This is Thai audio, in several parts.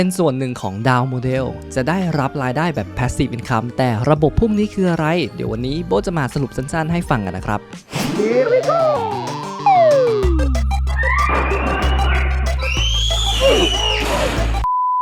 เป็นส่วนหนึ่งของดาวโมเดลจะได้รับรายได้แบบ passive income แต่ระบบพวกนี้คืออะไร เดี๋ยววันนี้โบจะมาสรุปสั้นๆให้ฟังกันนะครับ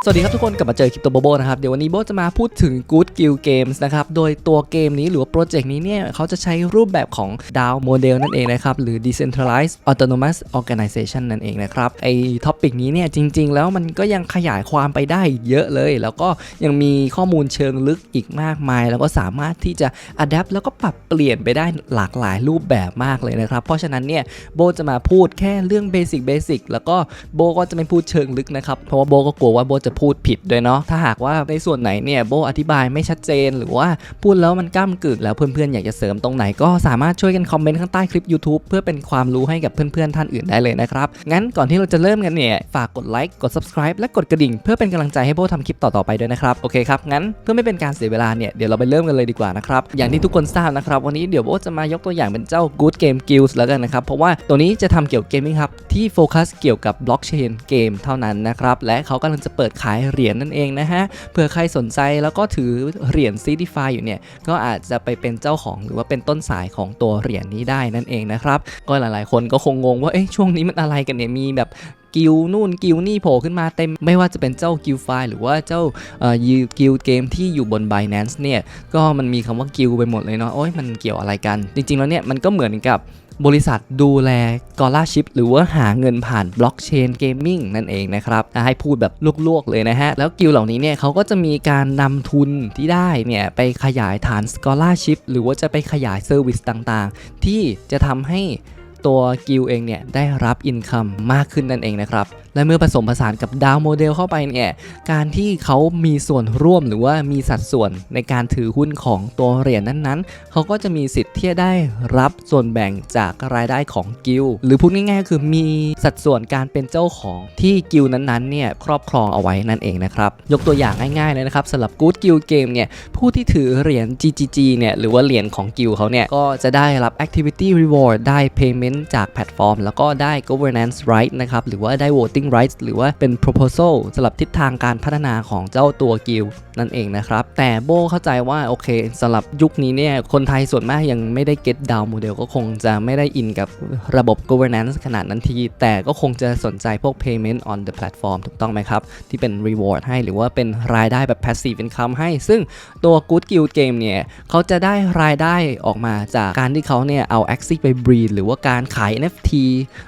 สวัสดีครับทุกคนกลับมาเจอคลิปโตโบโบนะครับ เดี๋ยววันนี้โบจะมาพูดถึง Good Guild Games นะครับ โดยตัวเกมนี้หรือว่าโปรเจกต์นี้เนี่ย เขาจะใช้รูปแบบของดาวโมเดลนั่นเองนะครับ หรือ Decentralized Autonomous Organization นั่นเองนะครับ ไอท็อปิกนี้เนี่ย จริง ๆ แล้วมันก็ยังขยายความไปได้เยอะเลย แล้วก็ยังมีข้อมูลเชิงลึกอีกมากมาย แล้วก็สามารถที่จะ adapt แล้วก็ปรับเปลี่ยนไปได้หลากหลายรูปแบบมากเลยนะครับเพราะฉะนั้นเนี่ยโบจะมาพูดแค่เรื่องเบสิกเบสิกแล้วก็โบก็จะไม่พูดเชิงลึกนะครับเพราะว่าโบก็กลัวว่าโบจะพูดผิดด้วยเนาะถ้าหากว่าในส่วนไหนเนี่ยโบอธิบายไม่ชัดเจน หรือว่าพูดแล้วมันก้ามกึ่งแล้วเพื่อนๆอยากจะเสริมตรงไหนก็สามารถช่วยกันคอมเมนต์ข้างใต้คลิป YouTube เพื่อเป็นความรู้ให้กับเพื่อนๆท่านอื่นได้เลยนะครับงั้นก่อนที่เราจะเริ่มกันเนี่ยฝากกดไลค์กด subscribe และกดกระดิ่ง เพื่อเป็นกำลังใจให้โบทำคลิปต่อๆไปด้วยนะครับโอเคครับงั้นเพื่อไม่เป็นการเสียเวลาเนี่ยเดี๋ยวเราไปเริ่มกันเลยดีกว่านะครับอย่างที่ทุกคนทราบนะครับวันนี้เดี๋ยวโบจะมายกตัวอย่างเป็นเจ้า Good Game Guilds แล้วกันนะครับเพราะว่าตัวนี้จะทำเกี่ยวกับเกมมิ่งครับที่โฟกัสเกี่ยวกับบล็อกเชนเกมเท่านั้นนะครับและเขากำลังจะเปิดขายเหรียญนั่นเองนะฮะ เผื่อใครสนใจแล้วก็ถือเหรียญซีดิฟายอยู่เนี่ย ก็อาจจะไปเป็นเจ้าของหรือว่าเป็นต้นสายของตัวเหรียญนี้ได้นั่นเองนะครับ ก็หลายๆ คนก็คงงงว่า เอ๊ะ ช่วงนี้มันอะไรกันเนี่ย มีแบบ กิลนู่นกิลนี่โผล่ขึ้นมาเต็มไม่ว่าจะเป็นเจ้ากิลไฟหรือว่าเจ้ากิลเกมที่อยู่บน Binance เนี่ยก็มันมีคำว่ากิลไปหมดเลยเนาะโอ้ยมันเกี่ยวอะไรกัน จริง ๆ แล้วเนี่ยมันก็เหมือนกับบริษัทดูแลกอลลาชิพหรือว่าหาเงินผ่านบล็อกเชนเกมมิ่งนั่นเองนะครับ ให้พูดแบบลวกๆเลยนะฮะ แล้วกิลเหล่านี้เนี่ยเขาก็จะมีการนำทุนที่ได้เนี่ย ไปขยายฐานสกอลลาชิพหรือว่าจะไปขยายเซอร์วิสต่างๆ ที่จะทำให้ ตัวกิลเองเนี่ยได้รับอินคัมมากขึ้นนั่นเองนะครับ และเมื่อผสมผสานกับดาวโมเดลเข้าไปเนี่ยการที่เขามีส่วนร่วมหรือว่ามีสัดส่วนในการถือหุ้นของตัวเหรียญนั้นๆ เขาก็จะมีสิทธิ์ที่จะได้รับส่วนแบ่งจากรายได้ของกิลหรือพูดง่ายๆ คือมีสัดส่วนการเป็นเจ้าของที่กิลนั้นๆเนี่ยครอบครองเอาไว้นั่นเองนะครับยกตัวอย่างง่ายๆเลยนะครับสำหรับ Good Guild Game เนี่ยผู้ที่ถือเหรียญ GGG เนี่ยหรือว่าเหรียญของกิลเขาเนี่ยก็จะได้รับ Activity Reward ได้ Payment จากแพลตฟอร์ม แล้วก็ได้ Governance Right นะครับ หรือว่าได้ Voting Rights หรือว่าเป็น Proposal สำหรับทิศทางการพัฒนาของเจ้าตัวกิลด์นั่นเองนะครับ แต่โบเข้าใจว่า โอเคสำหรับยุคนี้เนี่ย คนไทยส่วนมากยังไม่ได้ get down model ก็คงจะไม่ได้อินกับระบบ governance ขนาดนั้นที แต่ก็คงจะสนใจพวก payment on the platform ถูกต้องไหมครับ ที่เป็น reward ให้หรือว่าเป็นรายได้แบบ passive income ให้ ซึ่งตัว Good Guild Game เนี่ย เขาจะได้รายได้ออกมาจากการที่เขาเนี่ย เอา a x i ไป breed หรือว่าการการขาย NFT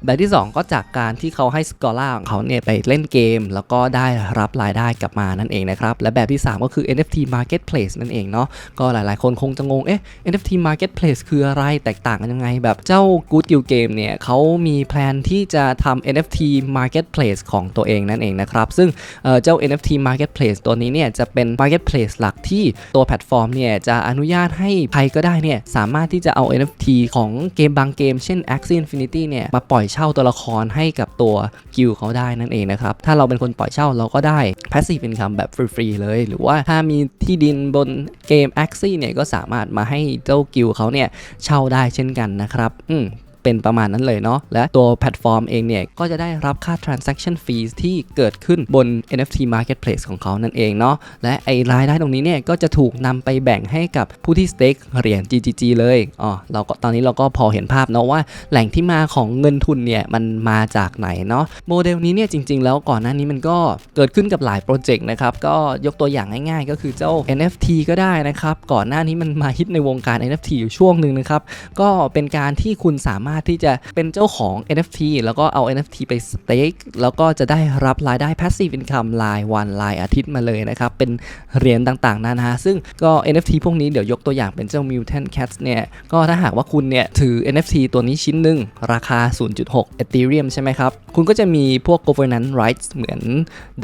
แบบที่ 2 ก็จากการที่เขาให้ Scholar ของเขาเนี่ยไปเล่นเกม แล้วก็ได้รับรายได้กลับมานั่นเองนะครับ และแบบที่ 3 ก็คือ NFT Marketplace นั่นเองเนาะก็หลายๆ คนคงจะงงเอ๊ะ NFT Marketplace คืออะไรแตกต่างกันยังไง แบบเจ้า Good Guild Game เนี่ยเขามีแพลนที่จะทำ NFT Marketplace ของตัวเองนั่นเองนะครับ ซึ่งเเจ้า NFT Marketplace ตัวนี้เนี่ยจะเป็น Marketplace หลักที่ตัวแพลตฟอร์มเนี่ยจะอนุญาตให้ใครก็ได้เนี่ยสามารถที่จะเอา NFT ของเกมบางเกม เช่น Axie Infinity เนี่ยมาปล่อยเช่าตัวละครให้กับตัวกิลเขาได้นั่นเองนะครับ ถ้าเราเป็นคนปล่อยเช่าเราก็ได้ Passive Income แบบฟรีๆเลย หรือว่าถ้ามีที่ดินบนเกม Axie เนี่ยก็สามารถมาให้เจ้ากิลเขาเนี่ยเช่าได้เช่นกันนะครับ อืม เป็นประมาณนั้นเลยเนาะและตัวแพลตฟอร์มเองเนี่ย ก็จะได้รับค่า transaction fees ที่เกิดขึ้นบน NFT marketplace ของเขานั่นเองเนาะและไอรายได้ตรงนี้เนี่ยก็จะถูกนำไปแบ่งให้กับผู้ที่ stake เหรียญ GGG เลยอ๋อเราก็ตอนนี้เราก็พอเห็นภาพเนาะว่าแหล่งที่มาของเงินทุนเนี่ยมันมาจากไหนเนาะโมเดลนี้เนี่ยจริง ๆ แล้วก่อนหน้านี้มันก็เกิดขึ้นกับหลายโปรเจกต์นะครับก็ยกตัวอย่างง่ายๆ ก็คือเจ้า NFT ก็ได้นะครับก่อนหน้านี้มันมาฮิตในวงการ NFT อยู่ช่วงหนึ่งนะครับก็เป็นการที่คุณสามารถที่จะเป็นเจ้าของ NFT แล้วก็เอา NFT ไป stake แล้วก็จะได้รับรายได้ passive income รายวันรายอาทิตย์มาเลยนะครับ เป็นเหรียญต่างๆนานาซึ่งก็ NFT พวกนี้เดี๋ยวยกตัวอย่างเป็นเจ้า Mutant Cats เนี่ยก็ถ้าหากว่าคุณเนี่ยถือ NFT ตัวนี้ชิ้นหนึ่งราคา 0.6 Ethereum ใช่ไหมครับ คุณก็จะมีพวก governance rights เหมือน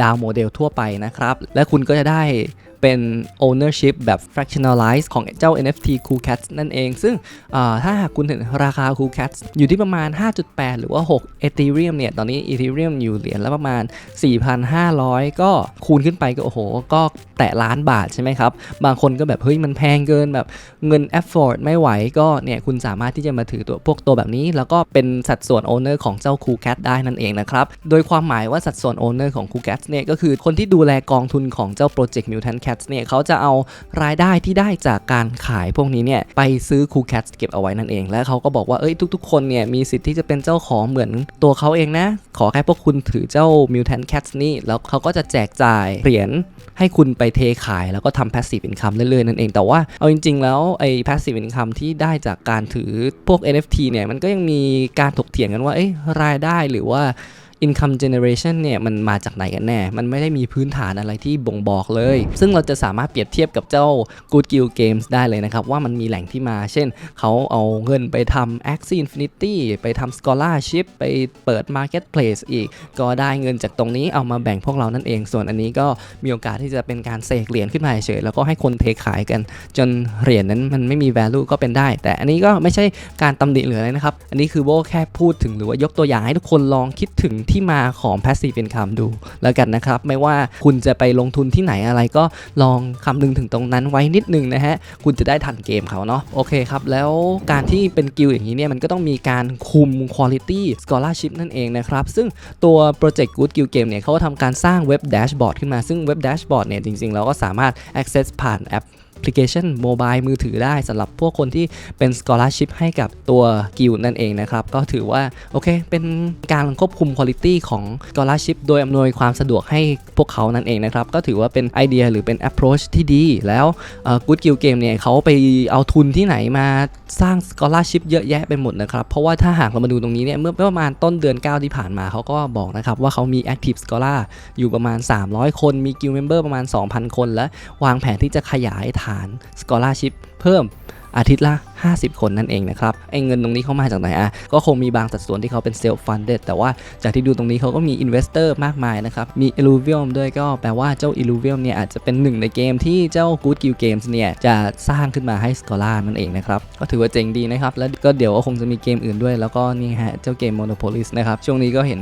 ดาวโมเดลทั่วไปนะครับ และคุณก็จะได้ เป็น ownership แบบ fractionalized ของเจ้า NFT Cool Cats นั่นเอง ซึ่งถ้าหากคุณเห็นราคา Cool Cats อยู่ที่ประมาณ 5.8 หรือว่า 6 Ethereum เนี่ย ตอนนี้ Ethereum อยู่เหรียญละประมาณ 4,500 ก็คูณขึ้นไปก็โอ้โห ก็แตะล้านบาทใช่ไหมครับ บางคนก็แบบ เฮ้ยมันแพงเกินแบบเงิน afford ไม่ไหวก็เนี่ย คุณสามารถที่จะมาถือตัวพวกตัวแบบนี้ แล้วก็เป็นสัดส่วน owner ของเจ้า Cool Cats ได้นั่นเองนะครับ โดยความหมายว่าสัดส่วน owner ของ Cool Cats เนี่ยก็คือคนที่ดูแลกองทุนของเจ้า Project Mutant Cats เนี่ยเขาจะเอารายได้ที่ได้จากการขายพวกนี้เนี่ยไปซื้อ Cool Cats เก็บเอาไว้นั่นเอง และเขาก็บอกว่าเอ้ยทุก ๆ คนเนี่ยมีสิทธิ์ที่จะเป็นเจ้าของเหมือนตัวเขาเองนะ ขอแค่พวกคุณถือเจ้า Mutant Cats นี่ แล้วเขาก็จะแจกจ่ายเหรียญให้คุณไปเทขายแล้วก็ทำ passive income เรื่อยๆนั่นเองแต่ว่าเอาจริง ๆ แล้วไอ้ passive income ที่ได้จากการถือพวก NFT เนี่ยมันก็ยังมีการถกเถียงกันว่าเอ้ยรายได้หรือว่า income generation เนี่ยมันมาจากไหนกันแน่ มันไม่ได้มีพื้นฐานอะไรที่บ่งบอกเลย ซึ่งเราจะสามารถเปรียบเทียบกับเจ้า Good Guild Games ได้เลยนะครับ ว่ามันมีแหล่งที่มา เช่น เขาเอาเงินไปทำ Axie Infinity ไปทำ Scholarship ไปเปิด Marketplace อีก ก็ได้เงินจากตรงนี้เอามาแบ่งพวกเรานั่นเอง ส่วนอันนี้ก็มีโอกาสที่จะเป็นการเสกเหรียญขึ้นมาเฉยๆแล้วก็ให้คนเทขายกัน จนเหรียญนั้นมันไม่มี value ก็เป็นได้ แต่อันนี้ก็ไม่ใช่การตำหนิหรืออะไรนะครับ อันนี้คือโบแค่พูดถึงหรือว่ายกตัวอย่างให้ทุกคนลองคิดถึงที่ที่มาของ passive income ดูแล้วกันนะครับ ไม่ว่าคุณจะไปลงทุนที่ไหนอะไรก็ลองคำนึงถึงตรงนั้นไว้นิดนึงนะฮะ คุณจะได้ทันเกมเขาเนาะโอเคครับ แล้วการที่เป็นกิลอย่างนี้เนี่ย มันก็ต้องมีการคุม quality scholarship นั่นเองนะครับ ซึ่งตัว Project Good Guild Game เนี่ยเขาก็ทำการสร้างเว็บแดชบอร์ดขึ้นมาซึ่งเว็บแดชบอร์ดเนี่ยจริงๆเราก็สามารถ access ผ่านแอป พลิเคชันโมบายมือถือได้สำหรับพวกคนที่เป็น scholarship ให้กับตัวกิลนั่นเองนะครับ ก็ถือว่า โอเค เป็นการควบคุมคุณภาพของ scholarship โดยอำนวยความสะดวกให้พวกเขานั่นเองนะครับ ก็ถือว่าเป็นไอเดียหรือเป็น approach ที่ดี แล้วเอ่อ Good Guild Game เนี่ยเขาไปเอาทุนที่ไหนมาสร้าง scholarship เยอะแยะไปหมดนะครับ เพราะว่าถ้าหากเรามาดูตรงนี้เนี่ย เมื่อประมาณต้นเดือน 9 ที่ผ่านมาเขาก็บอกนะครับว่าเขามี active scholar อยู่ประมาณ 300 คน มี guild member ประมาณ 2,000 คน และวางแผนที่จะขยายฐาน scholarship เพิ่มอาทิตย์ละ 50 คนนั่นเองนะครับไอ้เงินตรงนี้เขามาจากไหนอะ ก็คงมีบางสัดส่วนที่เขาเป็น self funded แต่ว่าจากที่ดูตรงนี้เขาก็มี investor มากมายนะครับ มี Illuvium ด้วยก็แปลว่าเจ้า Illuvium เนี่ยอาจจะเป็นหนึ่งในเกมที่เจ้า Good Guild Games เนี่ยจะสร้างขึ้นมาให้ Scholar นั่นเองนะครับ ก็ถือว่าเจ๋งดีนะครับ แล้วก็เดี๋ยวก็คงจะมีเกมอื่นด้วย แล้วก็นี่ฮะเจ้าเกม Monopolis นะครับช่วงนี้ก็เห็น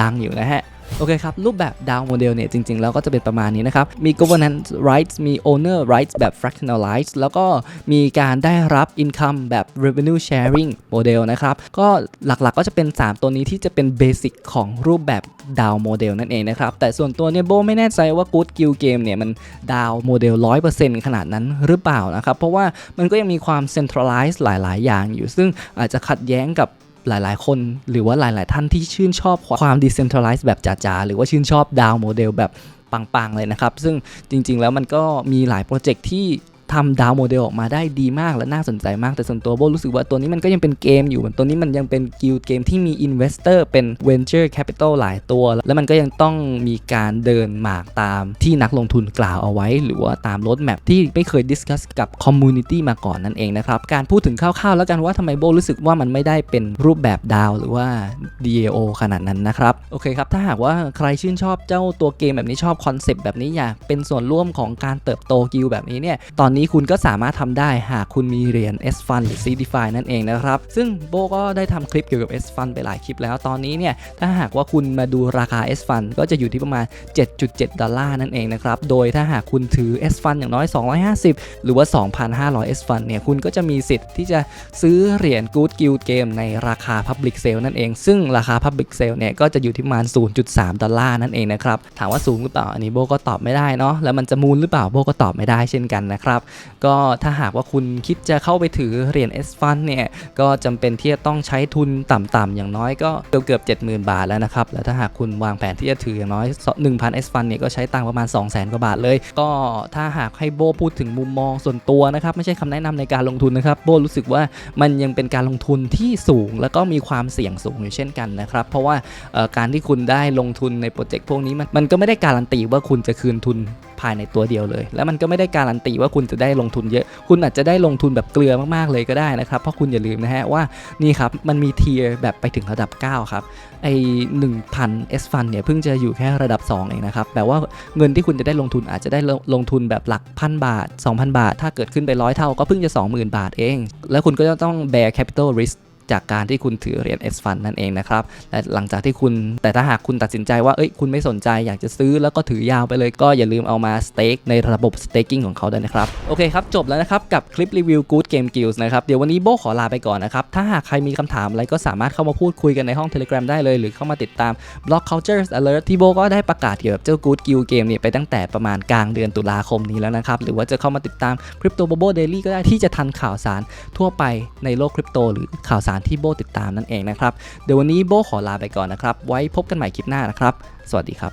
ดังๆอยู่นะฮะ โอเคครับ รูปแบบดาวโมเดลเนี่ยจริง ๆ แล้วก็จะเป็นประมาณนี้นะครับ มี governance rights มี owner rights แบบ fractionalized แล้วก็มีการได้รับ income แบบ revenue sharing โมเดลนะครับ ก็หลักๆก็จะเป็น 3 ตัวนี้ที่จะเป็น basic ของรูปแบบดาวโมเดลนั่นเองนะครับ แต่ส่วนตัวเนี่ยโบไม่แน่ใจว่า Good Guild Game เนี่ยมันดาวโมเดล 100%ขนาดนั้นหรือเปล่านะครับ เพราะว่ามันก็ยังมีความ centralized หลาย ๆ อย่างอยู่ ซึ่งอาจจะขัดแย้งกับ หลายๆ คนหรือว่าหลาย ๆ ท่านที่ชื่นชอบความ decentralized แบบจ๋าๆ หรือว่าชื่นชอบดาวโมเดลแบบปัง ๆ เลยนะครับ ซึ่งจริง ๆ แล้วมันก็มีหลายโปรเจกต์ที่ ทำดาวโมเดลออกมาได้ดีมากและน่าสนใจมากแต่ส่วนตัวโบรู้สึกว่าตัวนี้มันก็ยังเป็นเกมอยู่ตัวนี้มันยังเป็นกิลเกมที่มี Investor เป็น Venture Capital หลายตัว แล้วมันก็ยังต้องมีการเดินหมากตามที่นักลงทุนกล่าวเอาไว้ หรือว่าตามรถแมพที่ไม่เคยดิสคัสกับคอมมูนิตี้มาก่อนนั่นเองนะครับ การพูดถึงคร่าวๆ แล้วกันว่าทำไมโบรู้สึกว่ามันไม่ได้เป็นรูปแบบดาวหรือว่า DAO ขนาดนั้นนะครับ โอเคครับ ถ้าหากว่าใครชื่นชอบเจ้าตัวเกมแบบนี้ชอบคอนเซปต์แบบนี้อยากเป็นส่วนร่วมของการเติบโตกิลแบบนี้เนี่ยตอนนี้คุณก็สามารถทำได้หากคุณมีเหรียญ S Fund หรือ CDFI นั่นเองนะครับ ซึ่งโบก็ได้ทำคลิปเกี่ยวกับ S Fund ไปหลายคลิปแล้วตอนนี้เนี่ยถ้าหากว่าคุณมาดูราคา S Fund ก็จะอยู่ที่ประมาณ 7.7 ดอลลาร์นั่นเองนะครับ โดยถ้าหากคุณถือ S Fund อย่างน้อย 250 หรือว่า 2,500 S Fund เนี่ยคุณก็จะมีสิทธิ์ที่จะซื้อเหรียญ Good Guild Game ในราคา Public Sale นั่นเอง ซึ่งราคา Public Sale เนี่ยก็จะอยู่ที่ประมาณ 0.3 ดอลลาร์นั่นเองนะครับถามว่าสูงหรือเปล่าอันนี้โบก็ตอบไม่ได้เนาะแล้วมันจะมูลหรือเปล่าโบก็ตอบไม่ได้เช่นกันนะครับก็ถ้าหากว่าคุณคิดจะเข้าไปถือเหรียญ S Fund เนี่ยก็จำเป็นที่จะต้องใช้ทุนต่ำๆอย่างน้อยก็เกือบเกือบ70,000 บาทแล้วนะครับ แล้วถ้าหากคุณวางแผนที่จะถืออย่างน้อย 1,000 S Fund เนี่ยก็ใช้ตังประมาณ 200,000 กว่าบาทเลย ก็ถ้าหากให้โบพูดถึงมุมมองส่วนตัวนะครับไม่ใช่คำแนะนำในการลงทุนนะครับโบรู้สึกว่ามันยังเป็นการลงทุนที่สูง แล้วก็มีความเสี่ยงสูงอยู่เช่นกันนะครับ เพราะว่าการที่คุณได้ลงทุนในโปรเจกต์พวกนี้มันมันก็ไม่ได้การันตีว่าคุณจะคืนทุน ภายในตัวเดียวเลย แล้วมันก็ไม่ได้การันตีว่าคุณจะได้ลงทุนเยอะ คุณอาจจะได้ลงทุนแบบเกลือมากๆเลยก็ได้นะครับ เพราะคุณอย่าลืมนะฮะว่านี่ครับมันมีเทียร์แบบไปถึงระดับ 9 ครับไอ1,000 S Fund เนี่ยเพิ่งจะอยู่แค่ระดับ 2 เองนะครับแปลว่าเงินที่คุณจะได้ลงทุนอาจจะได้ลงลงทุนแบบหลักพันบาท 2,000 บาท ถ้าเกิดขึ้นไปร้อยเท่าก็เพิ่งจะ 20,000 บาทเอง แล้วคุณก็จะต้อง bear capital risk จากการที่คุณถือเหรียญ S Fund นั่นเองนะครับและหลังจากที่คุณแต่ถ้าหากคุณตัดสินใจว่าเอ้ยคุณไม่สนใจอยากจะซื้อแล้วก็ถือยาวไปเลยก็อย่าลืมเอามาสเต็กในระบบ staking ของเขาด้วยนะครับโอเคครับจบแล้วนะครับกับคลิปรีวิว Good Game Guilds นะครับเดี๋ยววันนี้โบขอลาไปก่อนนะครับถ้าหากใครมีคำถามอะไรก็สามารถเข้ามาพูดคุยกันในห้อง Telegram ได้เลย หรือเข้ามาติดตาม Block Cultures Alert ที่โบก็ได้ประกาศเกี่ยวกับเจ้า Good Guild Game เนี่ยไปตั้งแต่ประมาณกลางเดือนตุลาคมนี้แล้วนะครับหรือว่าจะเข้ามาติดตาม Crypto Bobo Daily ก็ได้ที่จะทันข่าวสารทั่วไปในโลกคริปโตหรือข่าวสารที่โบติดตามนั่นเองนะครับ เดี๋ยววันนี้โบขอลาไปก่อนนะครับ ไว้พบกันใหม่คลิปหน้านะครับ สวัสดีครับ